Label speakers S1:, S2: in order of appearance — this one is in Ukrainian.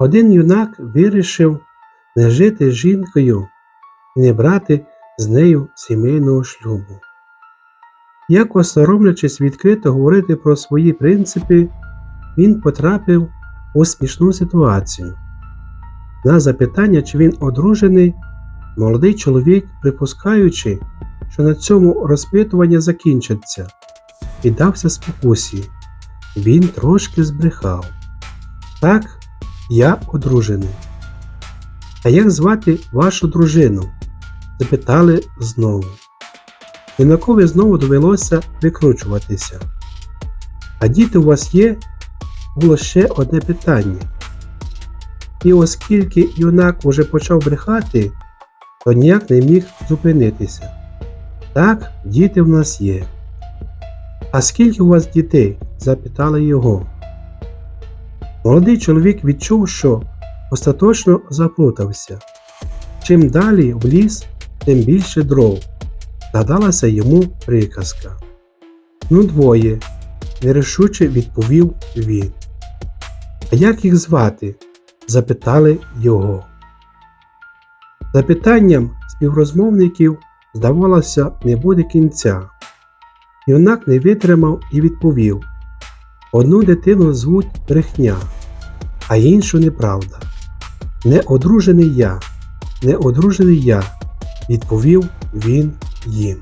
S1: Один юнак вирішив не жити з жінкою і не брати з нею сімейного шлюбу. Як соромлячись відкрито говорити про свої принципи, він потрапив у смішну ситуацію. На запитання, чи він одружений, молодий чоловік, припускаючи, що на цьому розпитування закінчиться, піддався спокусі. Він трошки збрехав. Так, я одружений. А як звати вашу дружину? запитали знову. Юнакові знову довелося викручуватися. А діти у вас є? Було ще одне питання. І оскільки юнак уже почав брехати, то ніяк не міг зупинитися. Так, діти в нас є. А скільки у вас дітей? запитали його. Молодий чоловік відчув, що остаточно заплутався. Чим далі в ліс, тим більше дров. Згадалася йому приказка. Ну, двоє, нерішуче відповів він. А як їх звати? запитали його. Запитанням співрозмовників, здавалося, не буде кінця. Юнак не витримав і відповів: Одну дитину звуть брехня, а іншу неправда. Не одружений я, не одружений я, відповів він їм.